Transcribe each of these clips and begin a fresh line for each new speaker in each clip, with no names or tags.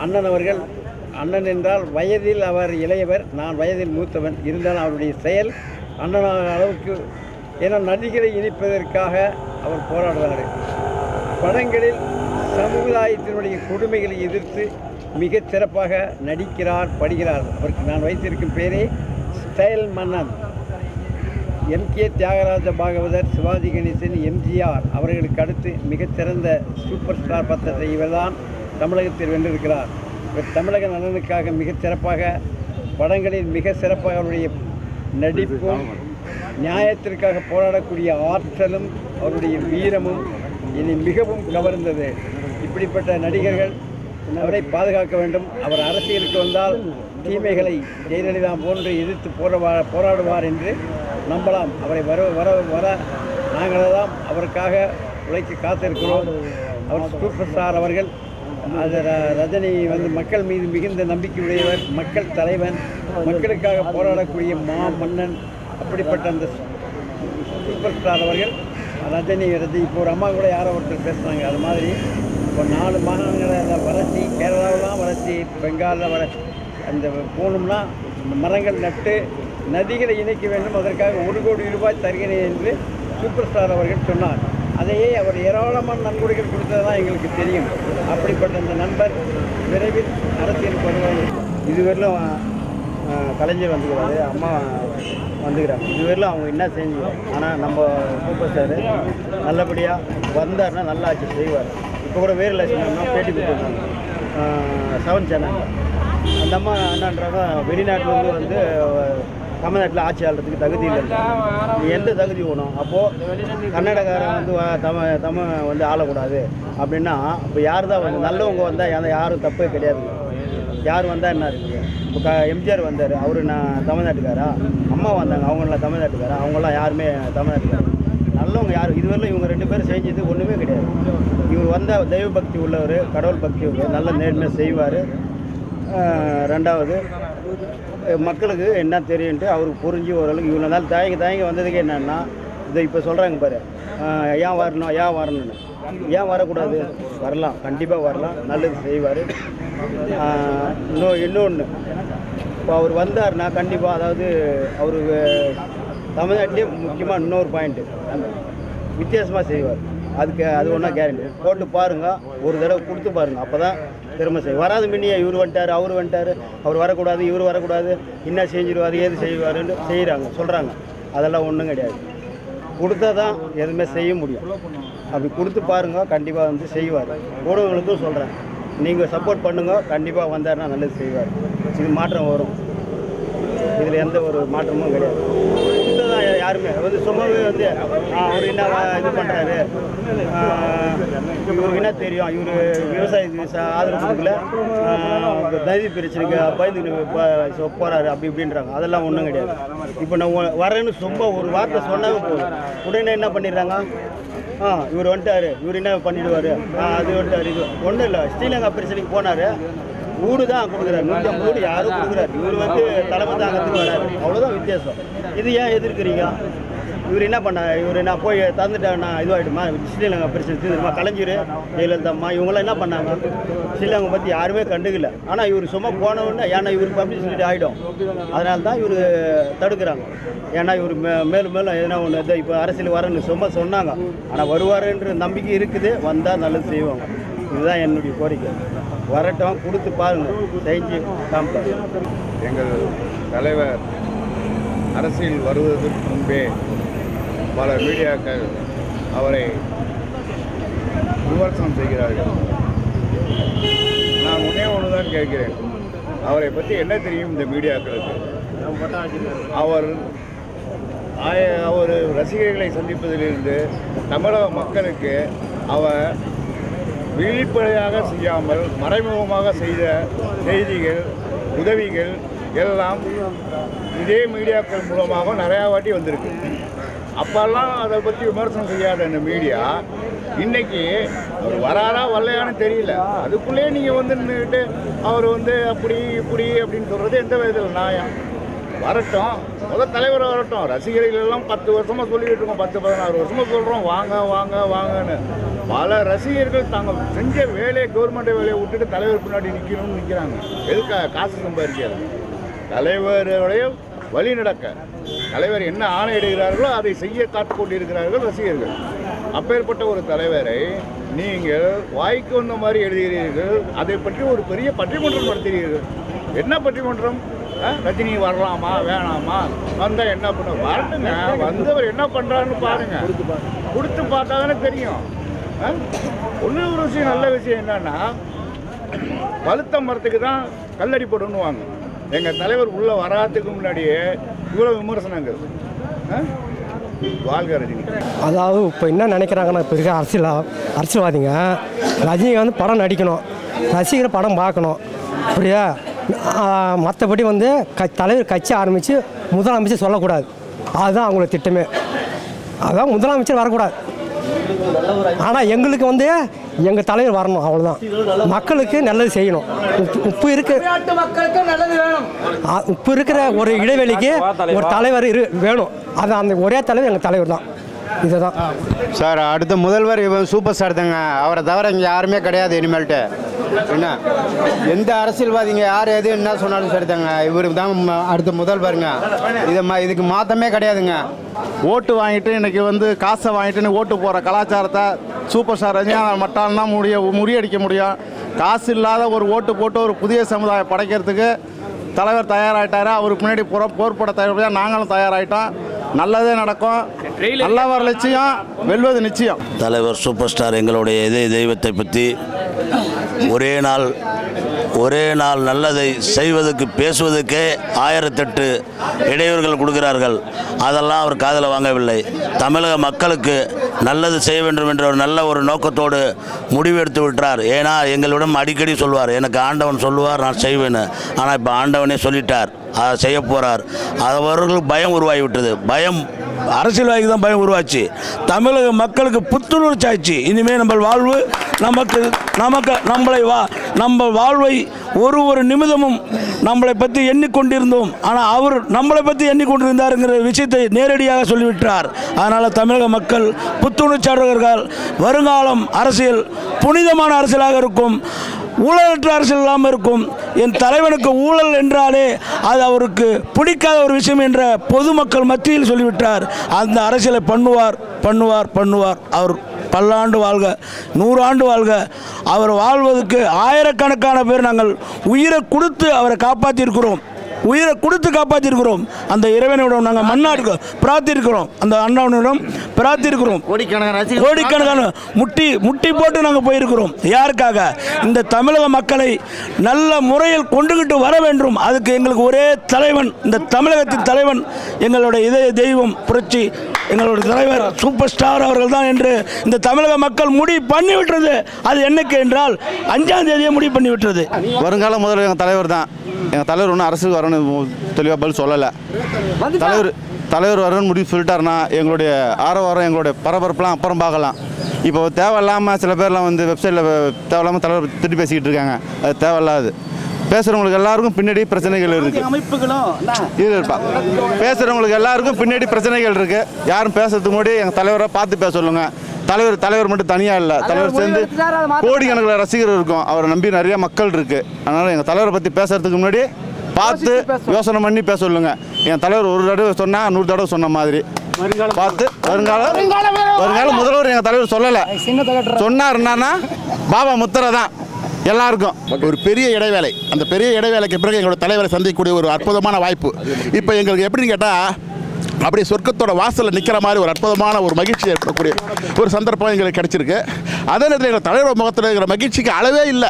அண்ணன் அவர்கள் அண்ணன் என்றால் வயதில் அவர் இளையவர் நான் வயதில் மூத்தவன். இருந்தாலும் அவருடைய செயல் அண்ணனாக அளவுக்கு ஏன்னா நதிகளை இணைப்பதற்காக அவர் போராடுவார் படங்களில் சமுதாயத்தினுடைய கொடுமைகளை எதிர்த்து மிக சிறப்பாக நடிக்கிறார் படுகிறார். அவருக்கு நான் வைத்திருக்கும் பேரே ஸ்டைல் மன்னன். M. K. Thyagaraja Bhagavathar Sivaji Ganesan MGR அவர்களுக்கு அடுத்து மிகச்சிறந்த சூப்பர் ஸ்டார் பத்திரத்தை இவர்தான். தமிழகத்தில் வென்றிருக்கிறார். இவர் தமிழக நலனுக்காக மிகச் சிறப்பாக படங்களில் மிக சிறப்பாக அவருடைய நடிப்பும் நியாயத்திற்காக போராடக்கூடிய ஆற்றலும் அவருடைய வீரமும் இனி மிகவும் கவர்ந்தது. இப்படிப்பட்ட நடிகர்கள் அவரை பாதுகாக்க வேண்டும். அவர் அரசியலுக்கு வந்தால் தீமைகளை ஜெயலலிதா போன்று எதிர்த்து போரவா போராடுவார் என்று நம்பலாம். அவரை வர வர வர நாங்களெல்லாம் அவருக்காக உழைக்க காத்திருக்கிறோம். அவர் சூப்பர் ஸ்டார் அவர்கள். அது ர- ரஜினி வந்து மக்கள் மீது மிகுந்த நம்பிக்கையுடையவர் மக்கள் தலைவன் மக்களுக்காக போராடக்கூடிய மா மன்னன் அப்படிப்பட்ட அந்த சூப்பர் ஸ்டார் அவர்கள். ரஜினி ரஜினி இப்போ ஒரு அம்மா கூட யாரோ ஒருத்தர் பேசுனாங்க அது மாதிரி. இப்போ நாலு மாகாணங்களில் வறட்சி கேரளாவெலாம் வறட்சி பெங்காலில் வர அந்த போகணும்னா மரங்கள் நட்டு நதிகளை இணைக்க வேண்டும். அதற்காக ஒரு கோடி ரூபாய் தருகிறேன் என்று சூப்பர் ஸ்டார் அவர்கள் சொன்னார். அதையே அவர் ஏராளமான நன்கொடைகள் கொடுத்ததான் எங்களுக்கு தெரியும். அப்படிப்பட்ட அந்த நண்பர் விரைவில் அரசியல் வருவார்
இதுவரையிலும் கலைஞர் வந்துக்கிறாரு அம்மா வந்துக்கிறாங்க. இதுவரையிலும் அவங்க என்ன செஞ்சு ஆனால் நம்ம சூப்பர் ஸ்டாரு நல்லபடியாக வந்தாருன்னா நல்லா ஆட்சி செய்வார். இப்போ கூட வேறு லட்சணம்னா பேட்டி கொடுத்துருக்காங்க. செவன் சேனல் அந்த அம்மா என்னன்றாங்க வெளிநாட்டிலேருந்து வந்து தமிழ்நாட்டில் ஆட்சி ஆள்றதுக்கு தகுதி இல்லை. எந்த தகுதி வேணும்? அப்போது கன்னடக்காரன் வந்து வ- தமிழ் தமிழ் வந்து ஆளக்கூடாது. அப்படின்னா இப்போ யார் தான் வந்து நல்லவங்க வந்தால் யாரும் தப்பே கிடையாது? யார் வந்தால் என்ன இருக்குது இப்போ க எம்ஜிஆர் வந்தார். அவர் நான் தமிழ்நாட்டுக்காரா அம்மா வந்தாங்க. அவங்களாம் தமிழ்நாட்டுக்காரா அவங்களாம் யாருமே தமிழ்நாட்டுக்காரா நல்லவங்க யார்? இதுவரையிலும் இவங்க ரெண்டு பேரும் செஞ்சது ஒன்றுமே கிடையாது. இவர் வந்த தெய்வ பக்தி உள்ளவர் கடவுள் பக்தி உள்ளவர் நல்ல நேர்மையாக செய்வார். ரெண்டாவது மக்களுக்கு என்ன தெரியுன்ட்டு அவருக்கு புரிஞ்சு ஓரளவுக்கு இவ்வளோ நாள் தயங்கி தயங்கி வந்ததுக்கு என்னென்னா இதை இப்போ சொல்கிறாங்க பாரு. ஏன் வரணும் ஏன் வரணும்னு. ஏன் வரக்கூடாது? வரலாம் கண்டிப்பாக வரலாம். நல்லது செய்வார். இன்னும் இன்னொன்று இப்போ அவர் வந்தார்னா கண்டிப்பாக அதாவது அவருக்கு தமிழ்நாட்டிலே முக்கியமாக இன்னொரு பாயிண்ட்டு வித்தியாசமாக செய்வார். அதுக்கு அது ஒன்றா கேரண்டி போட்டு பாருங்கள் ஒரு தடவை கொடுத்து பாருங்கள் அப்போ தான் திரும்ப செய்யும். வராது முன்னியே இவர் வந்துட்டார் அவர் வந்துட்டார். அவர் வரக்கூடாது இவர் வரக்கூடாது. என்ன செஞ்சிருவார் ஏது செய்வாருன்னு செய்கிறாங்க சொல்கிறாங்க அதெல்லாம் ஒன்றும் கிடையாது. கொடுத்தா தான் எதுவுமே செய்ய முடியும். அப்படி கொடுத்து பாருங்க கண்டிப்பாக வந்து செய்வார். ஊடகங்களுக்கும் சொல்கிறேன் நீங்கள் சப்போர்ட் பண்ணுங்க கண்டிப்பாக வந்தாருன்னா நல்லது செய்வார். இது மாற்றம் வரும். இதில் எந்த ஒரு மாற்றமும் கிடையாது. யாருமே வந்து சும்மாவே வந்து அவர் என்ன இது பண்ணுறாரு இவருக்கு என்ன தெரியும்? இவர் விவசாயத்துக்கு ஆதரவு கொடுக்கல. ஆ, நதி பிரச்சனைக்கு பயந்து போகிறாரு அப்படி இப்படின்றாங்க. அதெல்லாம் ஒன்றும் கிடையாது. இப்போ நான் வரேன்னு சும்மா ஒரு வார்த்தை சொன்னாவே போதும். உடனே என்ன பண்ணிடுறாங்க? ஆ இவர் வந்துட்டாரு. இவர் என்ன பண்ணிடுவார்? ஆ அது வந்துட்டார். இது ஒன்றும் இல்லை. ஸ்ரீலங்கா பிரச்சனைக்கு போனார். ஊடு தான் கொடுக்குறாரு. நூற்றி கோடி யாரும் கொடுக்குறாரு. இவர் வந்து தலைமை தாங்கத்துக்கு வராரு. அவ்வளோதான் வித்தியாசம். இது ஏன் எதிர்க்கிறீங்க? இவர் என்ன பண்ணார் இவர் நான் போய் தந்துட்டேன் நான் இதுவாகிடுமா ஸ்ரீலங்கா பிரச்சனை தீர்ந்துருமா? கலைஞர் ஜெயலலிதா அம்மா இவங்களாம் என்ன பண்ணாங்க? ஸ்ரீலங்கா பற்றி யாருமே கண்டுக்கல. ஆனால் இவர் சும்மா போனவுடனே ஏன்னா இவர் பப்ளிசிட்டி ஆகிடும் அதனால தான் இவர் தடுக்கிறாங்க. ஏன்னா இவர் மே மேலும் மேலும் எதனா ஒன்று இதை இப்போ அரசியல் வரேன்னு சும்மா சொன்னாங்க. ஆனால் வருவாருன்ற நம்பிக்கை இருக்குது. வந்தால் நல்லது செய்வாங்க. இதுதான் என்னுடைய கோரிக்கை. வரட்டும் கொடுத்து பாருங்கள் செஞ்சு காமிப்பாங்க
எங்கள் தலைவர் அரசியல் வருவதற்கு முன்பே பல மீடியாக்கள் அவரை விமர்சனம் செய்கிறார்கள். நான் ஒன்றே ஒன்று தான் கேட்கிறேன். அவரை பற்றி என்ன தெரியும் இந்த மீடியாக்களுக்கு? அவர் ஆய அவர் ரசிகர்களை சந்திப்பதிலிருந்து தமிழக மக்களுக்கு அவர் வெளிப்படையாக செய்யாமல் மறைமுகமாக செய்த செய்திகள் உதவிகள் எல்லாம் இதே மீடியாக்கள் மூலமாக நிறையா வாட்டி வந்திருக்கு. அப்போல்லாம் அதை பற்றி விமர்சனம் செய்யாத இந்த மீடியா இன்னைக்கு அவர் வராரா வரலையான்னு தெரியல. அதுக்குள்ளேயே நீங்கள் வந்து நின்றுக்கிட்டு அவர் வந்து அப்படி இப்படி அப்படின்னு சொல்கிறது எந்த விதத்தில் நியாயம்? வரட்டும். முதல் தலைவர் வரட்டும். ரசிகர்கள் எல்லாம் பத்து வருஷமா சொல்லிட்டு இருக்கோம். பத்து பதினாறு வருஷமா சொல்றோம். வாங்க வாங்க வாங்கன்னு. பல ரசிகர்கள் தாங்க செஞ்ச வேலையை கவர்மெண்ட் வேலையை விட்டுட்டு தலைவர் பின்னாடி நிற்கணும்னு நிற்கிறாங்க எதுக்காக? காசு சம்பாதிக்காது தலைவருடைய வழி நடக்க. தலைவர் என்ன ஆணையிடுகிறார்களோ அதை செய்ய காட்டுக்கொண்டிருக்கிறார்கள் ரசிகர்கள். அப்பேற்பட்ட ஒரு தலைவரை நீங்கள் வாய்க்கு வந்த மாதிரி எழுதுகிறீர்கள். அதை பற்றி ஒரு பெரிய பட்டிமன்றம் நடத்துகிறீர்கள். என்ன பட்டிமன்றம்? ரஜினி வரலாமா வேணாமா? வந்தா என்ன பண்ண வரணுங்க வந்தவர் என்ன பண்றாருன்னு பாருங்க. கொடுத்து பார்த்தா தானே தெரியும் ஒன்று ஒரு விஷயம் நல்ல விஷயம் என்னன்னா பழுத்த மரத்துக்கு தான் கல்லடி போடணுவாங்க எங்கள் தலைவர் உள்ளே வராதுக்கு முன்னாடியே இவ்வளோ விமர்சனங்கள். ஆ? வாழ்க ரஜினி.
அதாவது இப்போ என்ன நினைக்கிறாங்கன்னா இப்போ இருக்க அரசியல் அரசியல்வாதிங்க ரஜினிகாந்த் படம் நடிக்கணும். ரசிகர் படம் பார்க்கணும். அப்படியா மற்றபடி வந்து க தலைவர் கட்சி ஆரம்பித்து முதலமைச்சர் சொல்லக்கூடாது. அதுதான் அவங்களோட திட்டமே. அதான் முதலமைச்சர் வரக்கூடாது. ஆனால் எங்களுக்கு வந்து எங்கள் தலைவர் வரணும் அவ்வளோதான் மக்களுக்கு நல்லது செய்யணும். உப்பு இருக்கு. உப்பு இருக்கிற ஒரு இடைவெளிக்கு ஒரு தலைவர் இரு வேணும். அது அந்த ஒரே தலைவர் எங்கள் தலைவர் தான். இதுதான்.
சார் அடுத்த முதல்வர் இவன் சூப்பர் ஸ்டார் தாங்க. அவரை தவிர இங்கே யாருமே கிடையாது இனிமேல்ட்டு. என்ன? எந்த அரசியல்வாதிங்க யார் எது என்ன சொன்னாலும் சரி தாங்க இவர் தான் அடுத்த முதல்வருங்க. இதை மா இதுக்கு மாற்றமே கிடையாதுங்க.
ஓட்டு வாங்கிட்டு இன்னைக்கு வந்து காசை வாங்கிட்டுன்னு ஓட்டு போகிற கலாச்சாரத்தை சூப்பர் ஸ்டார் ரஜினிகாந்த் மட்டும் தான் முடிய முறியடிக்க முடியும். காசு இல்லாத ஒரு ஓட்டு போட்டு ஒரு புதிய சமுதாயம் படைக்கிறதுக்கு தலைவர் தயாராகிட்டாரு அவருக்கு முன்னாடி புற போர்ப்பட தயார் நாங்களும் தயாராகிட்டோம் நல்லதே நடக்கும். நல்லவர் லட்சியம் வெல்வது நிச்சயம்.
தலைவர் சூப்பர் ஸ்டார் எங்களுடைய இதய தெய்வத்தை பற்றி ஒரே நாள் ஒரே நாள் நல்லதை செய்வதற்கு பேசுவதற்கே ஆயிரத்தெட்டு இடையூறுகள் கொடுக்கிறார்கள். அதெல்லாம் அவர் காதில் வாங்கவில்லை. தமிழக மக்களுக்கு நல்லது செய்ய வேண்டும் என்ற ஒரு நல்ல ஒரு நோக்கத்தோடு முடிவெடுத்து விட்டார். ஏன்னா எங்களிடம் அடிக்கடி சொல்வார் எனக்கு ஆண்டவன் சொல்லுவார் நான் செய்வேன்னு ஆனால் இப்போ ஆண்டவனே சொல்லிட்டார். அதை செய்ய போகிறார் அவர்களுக்கு பயம் உருவாகிவிட்டது. பயம் அரசியல்வாதிக்கு தான் பயம் உருவாச்சு. தமிழக மக்களுக்கு புத்துணர்ச்சி ஆச்சு இனிமேல் நம்ம வாழ்வு நமக்கு நமக்கு நம்மளை வா நம்ம வாழ்வை ஒரு ஒரு நிமிடமும் நம்மளை பற்றி எண்ணிக்கொண்டிருந்தோம். ஆனால் அவர் நம்மளை பற்றி எண்ணிக்கொண்டிருந்தாருங்கிற விஷயத்தை நேரடியாக சொல்லிவிட்டார். அதனால் தமிழக மக்கள் புத்துணர்ச்சியாளர்கள் வருங்காலம் அரசியல் புனிதமான அரசியலாக இருக்கும் ஊழலற்ற அரசியல் இல்லாமல் இருக்கும். என் தலைவனுக்கு ஊழல் என்றாலே அது அவருக்கு பிடிக்காத ஒரு விஷயம் என்ற பொதுமக்கள் மத்தியில் சொல்லிவிட்டார். அந்த அரசியலை பண்ணுவார் பண்ணுவார் பண்ணுவார் அவர். பல்லாண்டு வாழ்க நூறாண்டு வாழ்க. அவர் வாழ்வதற்கு ஆயிரக்கணக்கான பேர் நாங்கள் உயிரை கொடுத்து அவரை காப்பாற்றியிருக்கிறோம். உயிரை கொடுத்து காப்பாற்றியிருக்கிறோம். அந்த இறைவனிடம் நாங்கள் மன்னாடி பிரார்த்திருக்கிறோம் அந்த அண்ணாவனிடம் பிரார்த்திருக்கிறோம்
கோடிக்கணக்கான
முட்டி முட்டி போட்டு நாங்கள் போயிருக்கிறோம். யாருக்காக? இந்த தமிழக மக்களை நல்ல முறையில் கொண்டுகிட்டு வர வேண்டும். அதுக்கு எங்களுக்கு ஒரே தலைவன் இந்த தமிழகத்தின் தலைவன் எங்களுடைய இதய தெய்வம் புரட்சி எங்களுடைய தலைவர் சூப்பர் ஸ்டார் அவர்கள் தான் என்று இந்த தமிழக மக்கள் முடிவு பண்ணிவிட்டது. அது என்னைக்கு என்றால் அஞ்சாம் தேதியே முடிவு பண்ணிவிட்டது.
வருங்கால முதல்வர் எங்கள் தலைவர் தான் எங்கள் தலைவர் ஒன்றும் அரசுக்கு வரணும் தெளிவாக பதில் சொல்லலை. தலைவர் தலைவர் வரணும்னு முடிவு சொல்லிட்டாருன்னா எங்களுடைய ஆரவாரம் எங்களுடைய பரபரப்புலாம் அப்புறம் பார்க்கலாம். இப்போ தேவையில்லாமல் சில பேர்லாம் வந்து வெப்சைட்டில் தேவையில்லாமல் தலைவர் திட்டி பேசிக்கிட்டு இருக்காங்க. அது தேவையில்லாது. பேசுகிறவங்களுக்கு எல்லாருக்கும் பின்னாடி பிரச்சனைகள் இருக்குது இது இருப்பா. பேசுகிறவங்களுக்கு எல்லாருக்கும் பின்னாடி பிரச்சனைகள் இருக்குது யாரும் பேசுறதுக்கு முன்னாடி எங்கள் தலைவரை பார்த்து பேச சொல்லுங்க. தலைவர் தலைவர் மட்டும் தனியாக இல்லை. தலைவர் சேர்ந்து கோடிக்கணக்கில் ரசிகர் இருக்கும். அவரை நம்பி நிறைய மக்கள் இருக்குது அதனால் எங்கள் தலைவரை பற்றி பேசுறதுக்கு முன்னாடி பார்த்து யோசனை பண்ணி பேச சொல்லுங்க. என் தலைவர் ஒரு தடவை சொன்னால் நூறு தடவை சொன்ன மாதிரி. பார்த்து வருங்கால வருங்கால முதல்வர் எங்கள் தலைவர் சொல்லலை. சொன்னார் என்னன்னா பாபா முத்திரை தான். எல்லாருக்கும்.
ஒரு பெரிய இடைவேளை. அந்த பெரிய இடைவேளைக்கு பிறகு எங்களோட தலைவரை சந்திக்கக்கூடிய ஒரு அற்புதமான வாய்ப்பு. இப்போ எங்களுக்கு எப்படின்னு கேட்டால் அப்படியே சொர்க்கத்தோட வாசலில் நிற்கிற மாதிரி ஒரு அற்புதமான ஒரு மகிழ்ச்சி ஏற்படக்கூடிய ஒரு சந்தர்ப்பம் எங்களுக்கு கிடச்சிருக்கு. அதே நேரத்தில் எங்கள் தலைவர் முகத்தில் இருக்கிற மகிழ்ச்சிக்கு அளவே இல்லை.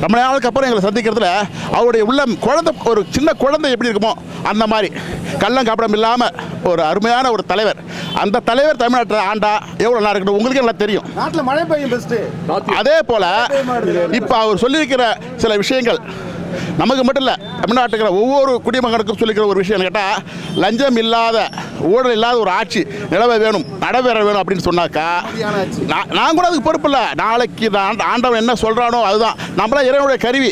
ரொம்ப நாளுக்கு அப்புறம் எங்களை சந்திக்கிறதுல அவருடைய உள்ளம் குழந்தை ஒரு சின்ன குழந்தை எப்படி இருக்குமோ அந்த மாதிரி. கள்ளம் காப்படம் இல்லாமல் ஒரு அருமையான ஒரு தலைவர். அந்த தலைவர் தமிழ்நாட்டில் ஆண்டா எவ்வளோ நல்லா இருக்கணும் உங்களுக்கு எல்லாம் தெரியும்.
நாட்டில் மழை பெய்யும் பெஸ்ட்டு
அதே போல இப்ப அவர் சொல்லியிருக்கிற சில விஷயங்கள். நமக்கு மட்டும் இல்லை தமிழ்நாட்டுக்கிற ஒவ்வொரு குடிமகனுக்கும் சொல்லிக்கிற ஒரு விஷயம் கேட்டால் லஞ்சம் இல்லாத ஊழல் இல்லாத ஒரு ஆட்சி நிலவ வேணும் நடைபெற வேணும் அப்படின்னு சொன்னாக்கா நான் கூட அதுக்கு பொறுப்பு இல்லை. நாளைக்கு ஆண்டவன் என்ன சொல்கிறானோ அதுதான். நம்மளாம் இறைவனுடைய கருவி.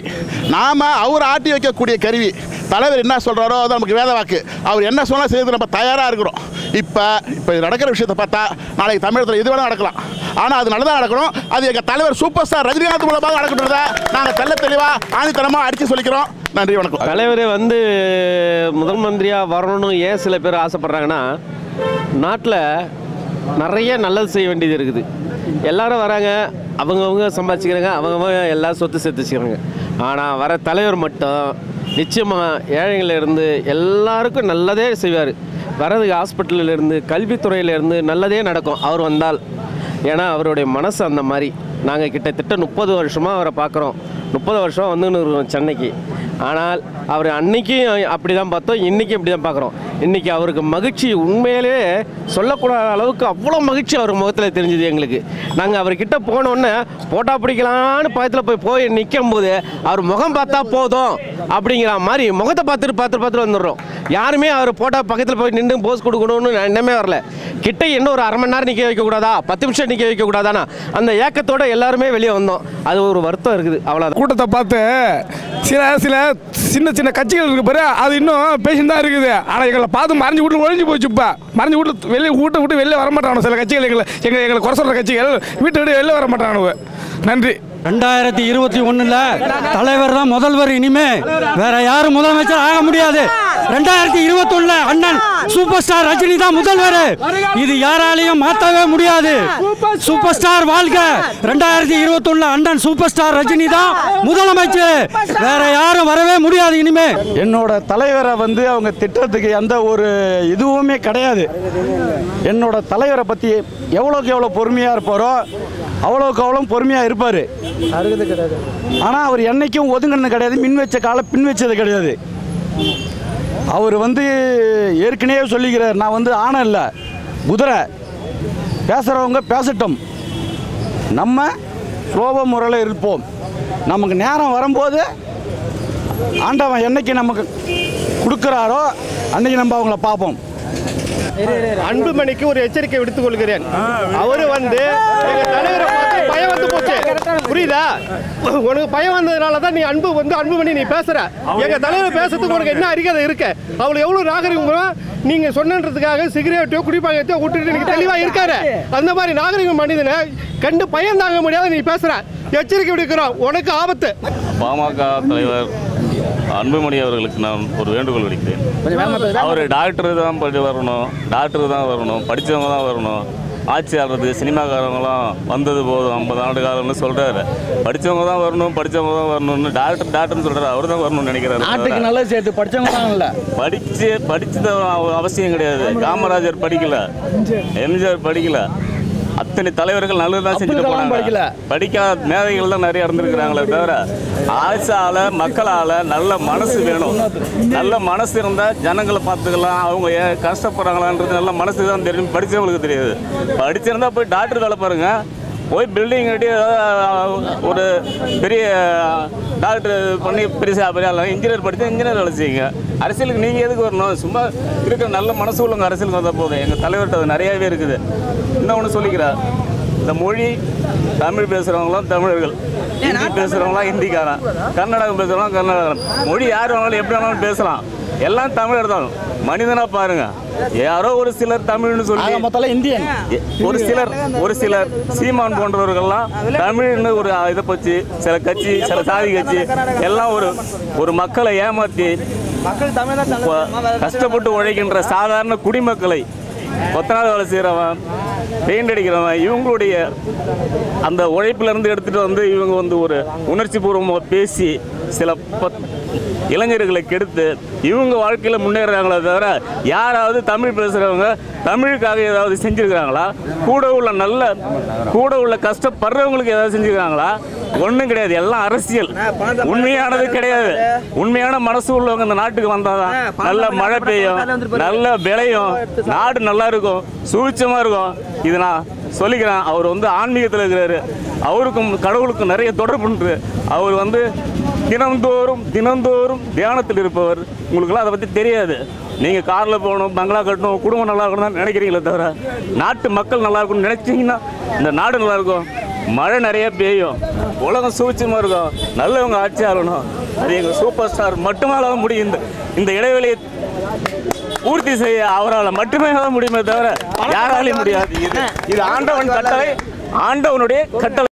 நாம் அவர் ஆட்டி வைக்கக்கூடிய கருவி. தலைவர் என்ன சொல்கிறாரோ அது நமக்கு வேத வாக்கு. அவர் என்ன சொன்னால் செய்து நம்ம தயாராக இருக்கிறோம். இப்போ இப்போ நடக்கிற விஷயத்தை பார்த்தா நாளைக்கு தமிழகத்தில் எது வேணால் நடக்கலாம். ஆனால் அது நல்லதாக நடக்கணும். அது எங்கள் தலைவர் சூப்பர் ஸ்டார் ரஜினிகாந்த் மூலமாக நடக்கணுன்றதை நாங்கள் தெல்ல தெளிவாக ஆணித்தனமாக அடித்து சொல்லிக்கிறோம். நன்றி வணக்கம்.
தலைவர் வந்து முதல் மந்திரியாக வரணும்னு ஏன் சில பேர் ஆசைப்பட்றாங்கன்னா நாட்டில் நிறைய நல்லது செய்ய வேண்டியது இருக்குது. எல்லாரும் வராங்க அவங்கவுங்க சம்பாதிச்சுக்கிறாங்க அவங்கவுங்க எல்லா சொத்து சேர்த்து வச்சுக்கிறாங்க. ஆனால் வர தலைவர் மட்டும் நிச்சயமாக ஏழைகளிலிருந்து எல்லாருக்கும் நல்லதே செய்வார். வரதுக்கு ஹாஸ்பிட்டலிலேருந்து கல்வித்துறையிலேருந்து இருந்து நல்லதே நடக்கும். அவர் வந்தால் ஏன்னா அவருடைய மனசு அந்த மாதிரி. நாங்கள் கிட்டத்தட்ட முப்பது வருஷமாக அவரை பார்க்குறோம். முப்பது வருஷம் வந்துன்னு இருக்கோம் சென்னைக்கு. ஆனால் அவர் அன்னைக்கும் அப்படி தான் பார்த்தோம் இன்றைக்கும் இப்படி தான் பார்க்குறோம். இன்றைக்கி அவருக்கு மகிழ்ச்சி உண்மையிலே சொல்லக்கூடாத அளவுக்கு அவ்வளோ மகிழ்ச்சி அவர் முகத்தில் தெரிஞ்சுது எங்களுக்கு. நாங்கள் அவர்கிட்ட போனோன்னே போட்டா பிடிக்கலான்னு பக்கத்தில் போய் போய் நிற்கும் போது அவர் முகம் பார்த்தா போதும் அப்படிங்கிற மாதிரி முகத்தை பார்த்துட்டு பார்த்துட்டு பார்த்துட்டு வந்துடுறோம். யாருமே அவர் போட்டா பக்கத்தில் போய் நின்று போஸ் கொடுக்கணும்னு எண்ணமே வரல. கிட்ட இன்னும் ஒரு அரை மணி நேரம் நிற்க வைக்கக்கூடாதா? பத்து நிமிஷம் நிற்க வைக்கக்கூடாதானா? அந்த ஏக்கத்தோட எல்லாருமே வெளியே வந்தோம். அது ஒரு வருத்தம் இருக்குது. அவ்வளோ
கூட்டத்தை பார்த்து சில சில சின்ன சின்ன கட்சிகள் இருக்கு பாரு அது இன்னும் பேசிட்டு தான் இருக்குது. ஆனால் எங்களை பார்த்து மறைஞ்சு வீட்டில் ஒழிஞ்சு போச்சு இப்போ. மறைஞ்சு வீட்டில் வெளியே வீட்டை விட்டு வெளியே வர மாட்டானு சில கட்சிகள் எங்களை எங்களை எங்களை குறை சொல்கிற கட்சிகள். வீட்டை விட்டு வெளியே வர மாட்டானுங்க நன்றி.
ரெண்டாயிரத்தி இருபத்தி ஒன்றில் தலைவர் தான் முதல்வர் இனிமே வேற யாரும் முதலமைச்சர் ஆக முடியாது. ரெண்டாயிரத்தி இருபத்தி அண்ணன் சூப்பர் ஸ்டார் ரஜினி தான் முதல்வர். இது யாராலையும் மாத்தவே முடியாது. சூப்பர் ஸ்டார் வாழ்க. ரெண்டாயிரத்தி இருபத்தி ஒண்ணுல அண்ணன் சூப்பர் ஸ்டார் ரஜினி தான் முதலமைச்சர். வேற யாரும் வரவே முடியாது இனிமே.
என்னோட தலைவரை வந்து அவங்க திட்டத்துக்கு எந்த ஒரு இதுவுமே கிடையாது. என்னோட தலைவரை பற்றி எவ்வளோக்கு எவ்வளோ பொறுமையாக இருப்பாரோ அவ்வளோக்கு அவ்வளோ பொறுமையாக இருப்பார். ஆனால் அவர் என்னைக்கும் ஒதுங்கினது கிடையாது மின் வச்ச காலை பின் வச்சது கிடையாது. அவர் வந்து ஏற்கனவே சொல்லிக்கிறார் நான் வந்து ஆணை இல்லை குதிரை. பேசுகிறவங்க பேசட்டும். நம்ம சுலோப முறையில் இருப்போம். நமக்கு நேரம் வரும்போது ஆண்டவன் என்னைக்கு நமக்கு கொடுக்குறாரோ அன்னைக்கு நம்ம அவங்கள பார்ப்போம்.
அன்புமணிக்கு ஒரு எச்சரிக்கை விடுத்துக் கொள்கிறேன் அவரு வந்து எங்க தலைவரை பார்த்து பயம் வந்து போச்சு. புரியுதா? உனக்கு பயம் வந்ததுனால தான் நீ அன்பு வந்து அன்புமணி நீ பேசுற. எங்க தலைவர் பேசுறதுக்கு உனக்கு என்ன அறிக்கை இருக்கு? அவளை எவ்வளவு நாகரிகமோ நீங்க சொன்னன்றதுக்காக சிகரெட்டோ குடிப்பாங்கத்தையோ விட்டுட்டு நீங்க தெளிவா இருக்காரு. அந்த மாதிரி நாகரிக மனிதனை கண்டு பயம் தாங்க முடியாத நீ பேசுற. எச்சரிக்கை விடுக்கிறோம். உனக்கு ஆபத்து.
பாமக தலைவர் அன்புமணி அவர்களுக்கு நான் ஒரு வேண்டுகோள் விடுக்கிறேன். அவர் டாக்டர் தான் படி வரணும் டாக்டர் தான் வரணும் படித்தவங்க தான் வரணும். ஆட்சி ஆடுறதுக்கு சினிமாக்காரங்களாம் வந்தது போதும் ஐம்பது ஆண்டு காலம்னு சொல்கிறாரு படித்தவங்க தான் வரணும் படித்தவங்க தான் வரணும்னு டாக்டர் டாக்டர்னு சொல்கிறாரு அவர் தான் வரணும்னு நினைக்கிறாரு.
நாட்டுக்கு நல்லது சேர்த்து படித்தவங்க தான் இல்லை.
படிச்சது அவ- அவசியம் கிடையாது. காமராஜர் படிக்கல. எம்ஜிஆர் படிக்கல. அத்தனை தலைவர்கள் நல்லதுதான் செஞ்சுட்டு போனாங்க.
படிக்கல.
படிக்காத மேதைகள் தான் நிறைய இருந்திருக்கிறாங்களே தவிர அரசால மக்களால நல்ல மனசு வேணும். நல்ல மனசு இருந்தால் ஜனங்களை பார்த்துக்கலாம் அவங்க கஷ்டப்படுறாங்களான்றது நல்ல மனசு தான் தெரியும். படித்தவங்களுக்கு தெரியாது. படிச்சிருந்தா போய் டாக்டர் வேலை பாருங்க. போய் பில்டிங் கட்டி ஒரு பெரிய டாக்டர் பண்ணி பெருசாக பெரிய இன்ஜினியர் படித்து இன்ஜினியர் வேலை செய்யுங்க அரசியலுக்கு நீங்கள் எதுக்கு வரணும்? சும்மா இருக்கிற நல்ல மனசு உள்ளவங்க அரசியலுக்கு வந்தால் போதும். எங்கள் தலைவர்கிட்ட அது நிறையாவே இருக்குது. என்ன ஒன்று சொல்லிக்கிறார் இந்த மொழி தமிழ் பேசுகிறவங்களும் தமிழர்கள். ஹிந்தி பேசுகிறவங்களாம் ஹிந்திக்காரன். கர்நாடகம் பேசுகிறவங்க கர்நாடகம் மொழி யார் வேணாலும் எப்படி வேணாலும் பேசலாம். எல்லாம் தமிழர் தான். மனிதனா பாருங்க. யாரோ ஒரு சிலர் தமிழ்னு சொல்லி
இந்தியன்.
ஒரு சிலர் ஒரு சிலர் சீமான் போன்றவர்கள்லாம் தமிழ்னு ஒரு இதை பற்றி சில கட்சி சில சாதி கட்சி எல்லாம் ஒரு ஒரு மக்களை ஏமாற்றி கஷ்டப்பட்டு உழைக்கின்ற சாதாரண குடிமக்களை கொத்தனார் வேலை செய்கிறவன் பெயிண்ட் அடிக்கிறவன் இவங்களுடைய அந்த உழைப்பிலிருந்து எடுத்துகிட்டு வந்து இவங்க வந்து ஒரு உணர்ச்சி பூர்வமாக பேசி சில இளைஞர்களை கெடுத்து இவங்க வாழ்க்கையில் முன்னேறாங்களே தவிர யாராவது தமிழ் பேசுகிறவங்க தமிழுக்காக ஏதாவது செஞ்சுருக்கிறாங்களா? கூட உள்ள நல்ல கூட உள்ள கஷ்டப்படுறவங்களுக்கு ஏதாவது செஞ்சுருக்காங்களா ஒன்றும் கிடையாது. எல்லாம் அரசியல். உண்மையானது கிடையாது. உண்மையான மனசு உள்ளவங்க இந்த நாட்டுக்கு வந்தாதான் நல்ல மழை பெய்யும் நல்ல விளையும். நாடு நல்லா இருக்கும். சூழ்ச்சமாக இருக்கும். இது நான் சொல்லிக்கிறேன். அவர் வந்து ஆன்மீகத்தில் இருக்கிறாரு. அவருக்கும் கடவுளுக்கும் நிறைய தொடர்பு உண்டு அவர் வந்து தினந்தோறும் தினந்தோறும் தியானத்தில் இருப்பவர். உங்களுக்குலாம் அதை பற்றி தெரியாது. நீங்கள் காரில் போகணும் பங்களா கட்டணும் குடும்பம் நல்லா இருக்கணும் தான் நினைக்கிறீங்களே தவிர நாட்டு மக்கள் நல்லா இருக்கணும்னு நினைச்சீங்கன்னா இந்த நாடு நல்லா இருக்கும். மழை நிறைய பெய்யும். உலகம் சூழ்ச்சியமாக இருக்கும். நல்லவங்க ஆட்சி ஆகணும் அது எங்கள் சூப்பர் ஸ்டார் மட்டுமால முடியும். இந்த இந்த இடைவெளியை பூர்த்தி செய்ய அவரால் மட்டுமே முடியுமே தவிர யாராலையும் முடியாது. இது இது ஆண்டவன் கட்டளை ஆண்டவனுடைய கட்டளை.